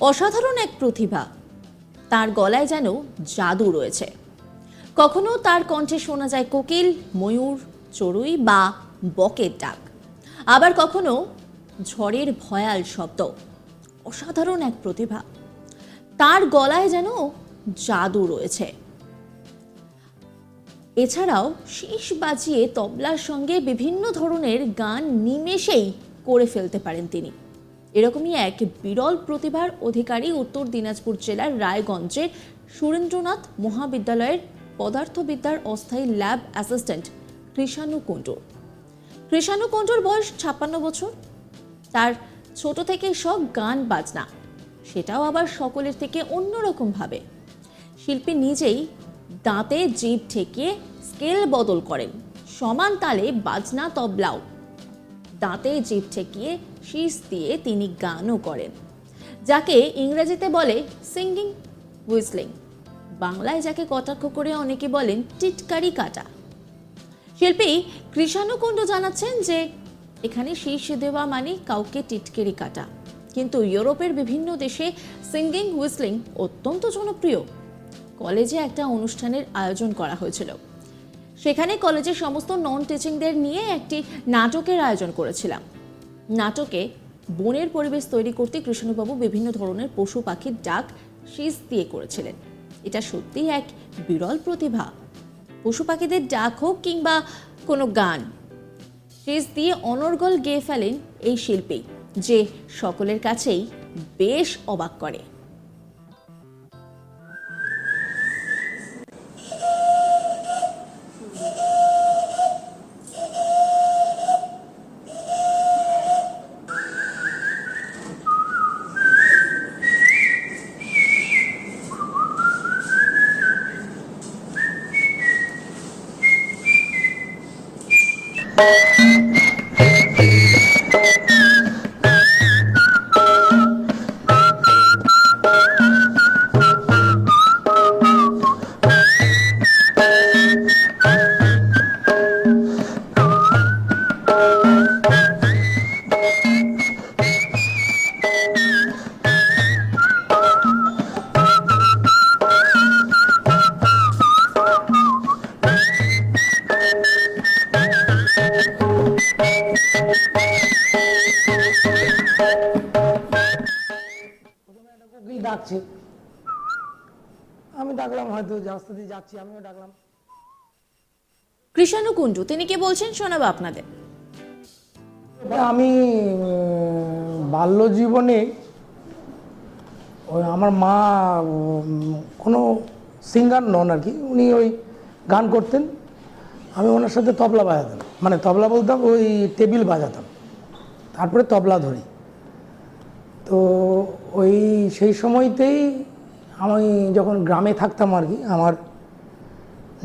অসাধারণ এক প্রতিভা। তার গলায় যেন জাদু রয়েছে। কখনো তার কণ্ঠে শোনা যায় কোকিল, ময়ূর, চড়ুই বা বকের ডাক। আবার কখনো ঝড়ের ভয়াল শব্দ। অসাধারণ এক প্রতিভা। তার গলায় যেন জাদু রয়েছে। এছাড়াও শীষ বাজিয়ে তবলার সঙ্গে বিভিন্ন ধরনের গান নিমেষেই করে ফেলতে পারেন তিনি। এরকমই এক বিরল প্রতিভার অধিকারী উত্তর দিনাজপুর জেলার রায়গঞ্জের সুরেন্দ্রনাথ মহাবিদ্যালয়ের পদার্থবিদ্যার অস্থায়ী ল্যাব অ্যাসিস্ট্যান্ট কৃষাণু কুণ্ডু। কৃষাণু কুণ্ডুর বয়স ছাপ্পান্ন বছর। তার ছোট থেকেই সব গান বাজনা, সেটাও আবার সকলের থেকে অন্যরকমভাবে শিল্পী নিজেই দাঁতে জিভ ঠেকিয়ে স্কেল বদল করেন, সমান তালে বাজনা তবলাও। দাঁতে জিভ ঠেকিয়ে শীষ দিয়ে তিনি গানও করেন, যাকে ইংরেজিতে বলে সিঙ্গিং হুইসলিং বাংলায় যাকে কটাক্ষ করে অনেকে বলেন টিটকারি কাটা। শিল্পী কৃষাণুকুণ্ড জানাচ্ছেন যে, এখানে শীষ দেওয়া মানে কাউকে টিটকেরি কাটা। কিন্তু ইউরোপের বিভিন্ন দেশে সিঙ্গিং হুইসলিং অত্যন্ত জনপ্রিয়। কলেজে একটা অনুষ্ঠানের আয়োজন করা হয়েছিল। সেখানে কলেজের সমস্ত নন টিচিংদের নিয়ে একটি নাটকের আয়োজন করেছিলাম। নাটকে বনের পরিবেশ তৈরি করতে কৃষ্ণবাবু বিভিন্ন ধরনের পশু পাখির ডাক শীষ দিয়ে করেছিলেন। এটা সত্যিই এক বিরল প্রতিভা। পশু পাখিদের ডাক হোক কিংবা কোনো গান, শীষ দিয়ে অনর্গল গেয়ে ফেলেন এই শিল্পী, যে সকলের কাছেই বেশ অবাক করে। ডাকছে? আমি ডাকলাম হয়তো রাস্তা দিয়ে যাচ্ছি আমিও ডাকলাম। কৃষাণু কুণ্ডু তিনি কি বলছেন শোনাবো আপনাদের? আমি বাল্য জীবনে ওই আমার মা কোনো সিঙ্গার নন আর কি উনি ওই গান করতেন। আমি ওনার সাথে তবলা বাজাতাম। মানে তবলা বলতাম ওই টেবিল বাজাতাম। তারপরে তবলা ধরি। তো ওই সেই সময়তেই আমি যখন গ্রামে থাকতাম আর কি, আমার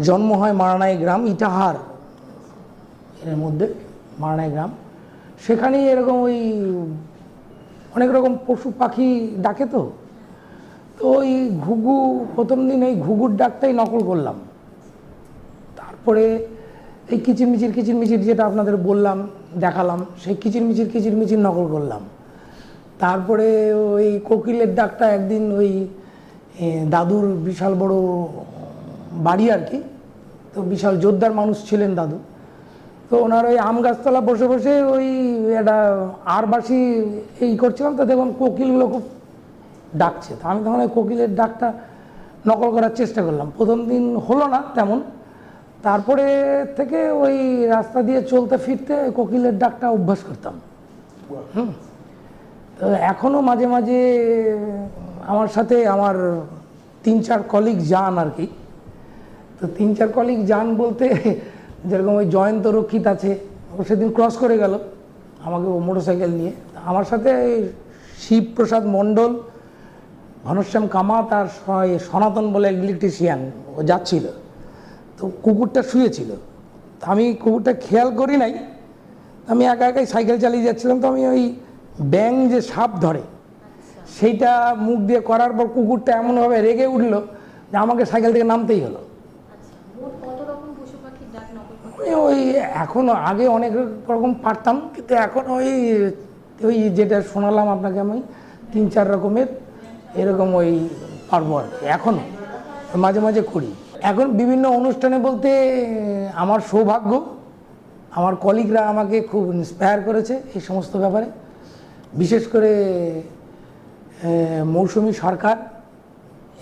জন্ম হয় মারানাই গ্রাম, ইটাহার এর মধ্যে, মারানাই গ্রাম। সেখানেই এরকম ওই অনেক রকম পশু পাখি ডাকে তো। তো ওই ঘুঘু, প্রথম দিন এই ঘুঘুর ডাকটাই নকল করলাম। তারপরে এই কিচিরমিচির কিচিরমিচির যেটা আপনাদের বললাম, দেখালাম, সেই কিচিরমিচির কিচিরমিচির নকল করলাম। তারপরে ওই কোকিলের ডাকটা একদিন ওই দাদুর বিশাল বড় বাড়ি আর কি। তো বিশাল জোরদার মানুষ ছিলেন দাদু। তো ওনার ওই আম গাছতলা বসে বসে ওই একটা আরবাসি এই করছিলাম তো দেখলাম কোকিলগুলো খুব ডাকছে। তো আমি তখন ওই কোকিলের ডাকটা নকল করার চেষ্টা করলাম। প্রথম দিন হলো না তেমন। তারপরে থেকে ওই রাস্তা দিয়ে চলতে ফিরতে কোকিলের ডাকটা অভ্যাস করতাম। হুম। এখনও মাঝে মাঝে, আমার সাথে আমার তিন চার কলিগ যান আর কি। তো তিন চার কলিগ যান বলতে যেরকম ওই জয়ন্ত রক্ষিত আছে, ও সেদিন ক্রস করে গেল আমাকে ও মোটরসাইকেল নিয়ে। আমার সাথে শিবপ্রসাদ মণ্ডল, ঘনশ্যাম কামাত আর সনাতন বলে ইলেকট্রিশিয়ান ও যাচ্ছিল। তো কুকুরটা শুয়েছিল। আমি কুকুরটা খেয়াল করি নাই। আমি একা একাই সাইকেল চালিয়ে যাচ্ছিলাম। তো আমি ওই ব্যাং যে সাপ ধরে সেইটা মুখ দিয়ে করার পর কুকুরটা এমনভাবে রেগে উঠল যে আমাকে সাইকেল থেকে নামতেই হলো। আমি ওই এখন আগে অনেক রকম পারতাম কিন্তু এখন ওই ওই যেটা শোনালাম আপনাকে আমি তিন চার রকমের এরকম ওই পারব আর কি এখনও মাঝে মাঝে করি। এখন বিভিন্ন অনুষ্ঠানে বলতে আমার সৌভাগ্য আমার কলিগরা আমাকে খুব ইন্সপায়ার করেছে এই সমস্ত ব্যাপারে। বিশেষ করে মৌসুমি সরকার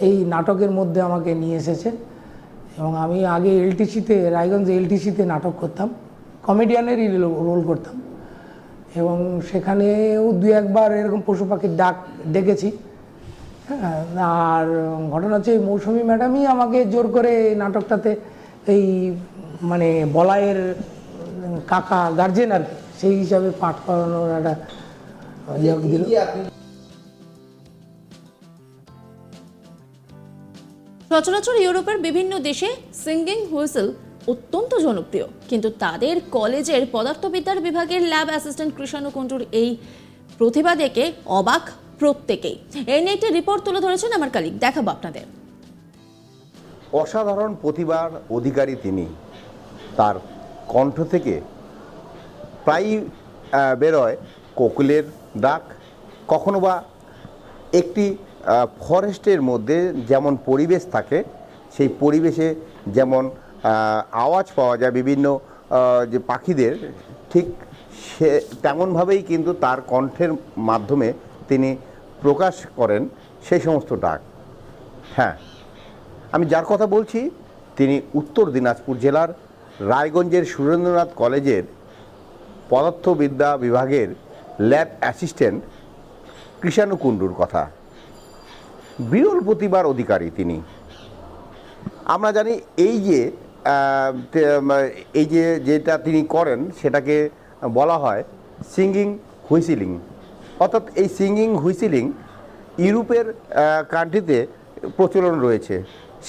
এই নাটকের মধ্যে আমাকে নিয়ে এসেছে। এবং আমি আগে এলটিসিতে, রায়গঞ্জ এলটিসিতে নাটক করতাম, কমেডিয়ানেরই রোল করতাম। এবং সেখানেও দু একবার এরকম পশু পাখির ডাক ডেকেছি। হ্যাঁ আর ঘটনা হচ্ছে মৌসুমী ম্যাডামই আমাকে জোর করে নাটকটাতে এই মানে বলায়ের কাকা গার্জেন আর সেই হিসাবে পাঠ করানোর একটা দিল সচরাচর ইউরোপের বিভিন্ন দেশে সিঙ্গিং হুইসেল অত্যন্ত জনপ্রিয়। কিন্তু তাদের কলেজের পদার্থবিদ্যার বিভাগের ল্যাব অ্যাসিস্ট্যান্ট কৃষাণু কুণ্ডুর এই প্রতিভা দেখে অবাক প্রত্যেকেই। এই নিয়ে একটি রিপোর্ট তুলে ধরেছেন আমার কালিক দেখাবো আপনাদের। অসাধারণ প্রতিভার অধিকারী তিনি। তার কণ্ঠ থেকে প্রায়ই আহ, বেরোয় কোকিলের ডাক, কখনো বা একটি ফরেস্টের মধ্যে যেমন পরিবেশ থাকে, সেই পরিবেশে যেমন আওয়াজ পাওয়া যায় বিভিন্ন যে পাখিদের, ঠিক সে, তেমনভাবেই কিন্তু তার কণ্ঠের মাধ্যমে তিনি প্রকাশ করেন সেই সমস্ত ডাক। হ্যাঁ আমি যার কথা বলছি, তিনি উত্তর দিনাজপুর জেলার রায়গঞ্জের সুরেন্দ্রনাথ কলেজের পদার্থবিদ্যা বিভাগের ল্যাব অ্যাসিস্ট্যান্ট কৃষাণু কুণ্ডুর কথা। বিরল প্রতিভার অধিকারী তিনি। আমরা জানি এই যে এই যে, যেটা তিনি করেন, সেটাকে বলা হয় সিঙ্গিং হুইসিলিং। অর্থাৎ এই সিঙ্গিং হুইসিলিং ইউরোপের কান্ট্রিতে প্রচলন রয়েছে।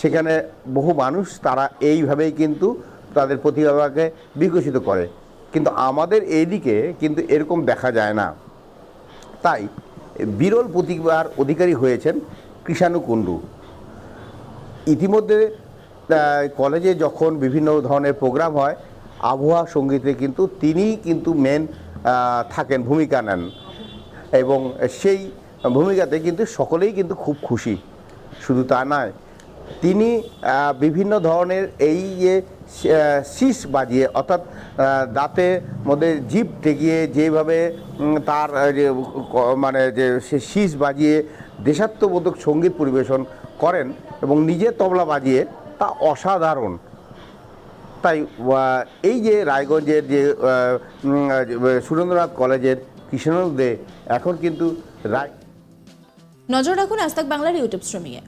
সেখানে বহু মানুষ তারা এইভাবেই কিন্তু তাদের প্রতিভাকে বিকশিত করে। কিন্তু আমাদের এইদিকে কিন্তু এরকম দেখা যায় না। তাই বিরল প্রতিভার অধিকারী হয়েছেন কৃষাণু কুণ্ডু। ইতিমধ্যে কলেজে যখন বিভিন্ন ধরনের প্রোগ্রাম হয়, আবহাওয়া সঙ্গীতে কিন্তু তিনিই কিন্তু মেন থাকেন, ভূমিকা নেন। এবং সেই ভূমিকাতে কিন্তু সকলেই কিন্তু খুব খুশি। শুধু তা নয় তিনি বিভিন্ন ধরনের এই যে শীষ বাজিয়ে, অর্থাৎ দাঁতের মধ্যে জিভ ঠেকিয়ে যেভাবে তার যে মানে যে, সে শীষ বাজিয়ে দেশাত্মবোধক সংগীত পরিবেশন করেন এবং নিজে তবলা বাজিয়ে, তা অসাধারণ। তাই এই যে রায়গঞ্জের যে সুরেন্দ্রনাথ কলেজের কৃষ্ণ দে, এখন কিন্তু রায় নজর রাখুন আজ বাংলার ইউটিউব স্ট্রিমিংয়ে।